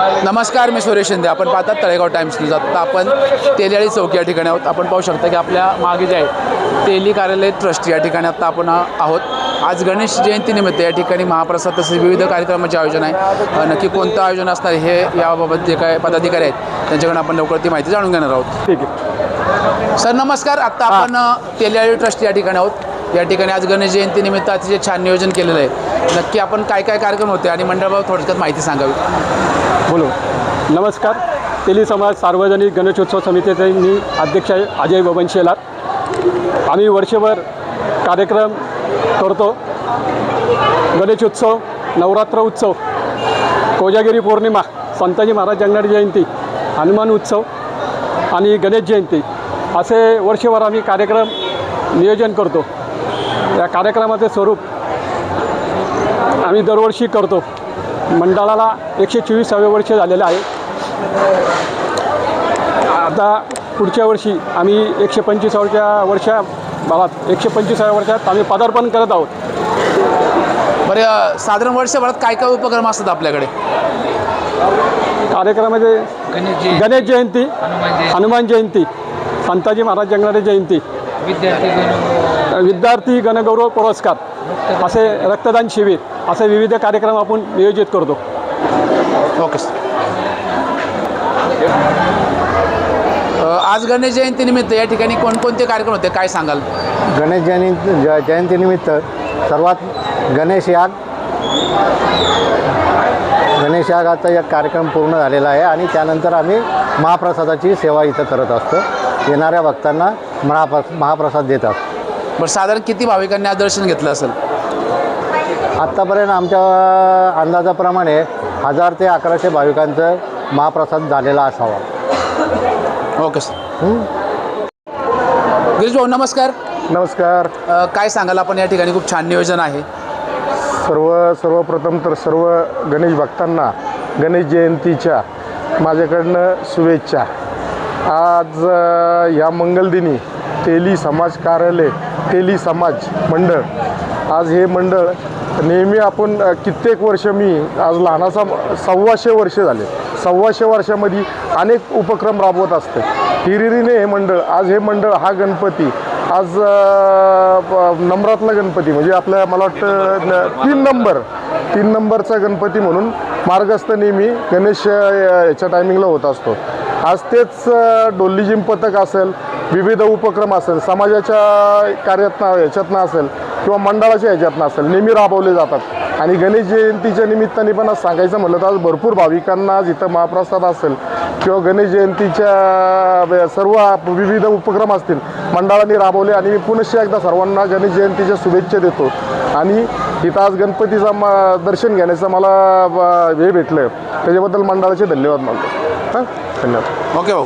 नमस्कार मी सुरेश शिंदे. आपण पाहतात तळेगाव टाइम्स न्यूज. आत्ता आपण तेलियाळी चौकी या ठिकाणी आहोत. आपण पाहू शकता की आपल्या मागे जे आहे तेली कार्यालय ट्रस्ट या ठिकाणी आत्ता आपण आहोत. आज गणेश जयंतीनिमित्त या ठिकाणी महाप्रसाद तसेच विविध कार्यक्रमाचे आयोजन आहे. नक्की कोणतं आयोजन असणार हे याबाबत जे काय पदाधिकारी आहेत त्यांच्याकडून आपण लवकर ती माहिती जाणून घेणार आहोत. ठीक आहे. सर नमस्कार. आत्ता आपण तेलियाळी ट्रस्ट या ठिकाणी आहोत. या ठिकाणी आज गणेश जयंतीनिमित्त अतिशय छान नियोजन केलेलं आहे. नक्की आपण काय काय कार्यक्रम होते आणि मंडळाबाबत थोडक्यात माहिती सांगावी. बोलो. नमस्कार. तेली समाज सार्वजनिक गणेशोत्सव समितीचे मी अध्यक्ष आहे अजय बबन शेलार आम्ही वर्षभर कार्यक्रम करतो. गणेशोत्सव नवरात्र उत्सव कोजागिरी पौर्णिमा संताजी महाराज जगनाडी जयंती हनुमान उत्सव आणि गणेश जयंती असे वर्षभर आम्ही कार्यक्रम नियोजन करतो. या कार्यक्रमाचे स्वरूप आम्ही दरवर्षी करतो. मंडळाला एकशे चोवीसावे वर्ष झालेलं आहे. आता पुढच्या वर्षी आम्ही एकशे पंचवीसाव्या वर्षा भावात एकशे पंचवीसाव्या वर्षात आम्ही पदार्पण करत आहोत. बरं साधारण वर्षभरात काय काय उपक्रम असतात आपल्याकडे? कार्यक्रमामध्ये गणेश जयंती गणेश जयंती. हनुमान जयंती संताजी महाराज जगणारे जयंती. विद्यार्थी गण विद्यार्थी गणगौरव पुरस्कार. असे रक्तदान शिबिर असे विविध कार्यक्रम आपण नियोजित करतो. ओके आज गणेश जयंतीनिमित्त या ठिकाणी कोणकोणते कार्यक्रम होते? काय सांगाल? गणेश जयंती ज जयंतीनिमित्त सर्वात गणेश याग गणेश यागाचा एक कार्यक्रम पूर्ण झालेला आहे आणि त्यानंतर आम्ही महाप्रसादाची सेवा इथं करत असतो. येणाऱ्या भक्तांना महाप्र महाप्रसाद देतात. बरं साधारण किती भाविकांनी आज दर्शन घेतलं असेल? आत्तापर्यंत आमच्या अंदाजाप्रमाणे हजार ते अकराशे भाविकांचं महाप्रसाद झालेला असावा. ओके सर गिरीश भाऊ नमस्कार. नमस्कार. अ, काय सांगाल आपण? या ठिकाणी खूप छान नियोजन आहे. सर्व सर्वप्रथम तर सर्व गणेश भक्तांना गणेश जयंतीच्या माझ्याकडनं शुभेच्छा. आज या मंगलदिनी तेली समाज कार्यालय तेली समाज मंडळ. आज हे मंडळ नेहमी आपण कित्येक वर्ष मी आज लहानाचा सव्वाशे वर्ष झाले. सव्वाशे वर्षामध्ये अनेक उपक्रम राबवत असते. हिरिरीने हे मंडळ आज हे मंडळ हा गणपती आज नंबरातला गणपती म्हणजे आपल्या मला वाटतं तीन नंबर. तीन नंबरचा गणपती म्हणून मार्गस्थ नेहमी गणेश याच्या टायमिंगला होत असतो. आज तेच डोल्लीजिम पथक असेल विविध उपक्रम असेल समाजाच्या कार्यातनं याच्यातनं असेल किंवा मंडळाच्या ह्याच्यातनं असेल नेहमी राबवले जातात. आणि गणेश जयंतीच्या निमित्ताने पण आज सांगायचं म्हटलं तर आज भरपूर भाविकांना आज इथं महाप्रसाद असेल किंवा गणेश जयंतीच्या सर्व विविध उपक्रम असतील मंडळाने राबवले आणि मी पुनश्च एकदा सर्वांना गणेश जयंतीच्या शुभेच्छा देतो. आणि इथं आज गणपतीचा म दर्शन घेण्याचं मला हे भेटलं. त्याच्याबद्दल मंडळाचे धन्यवाद मानतो. हां? धन्यवाद. ओके भाऊ.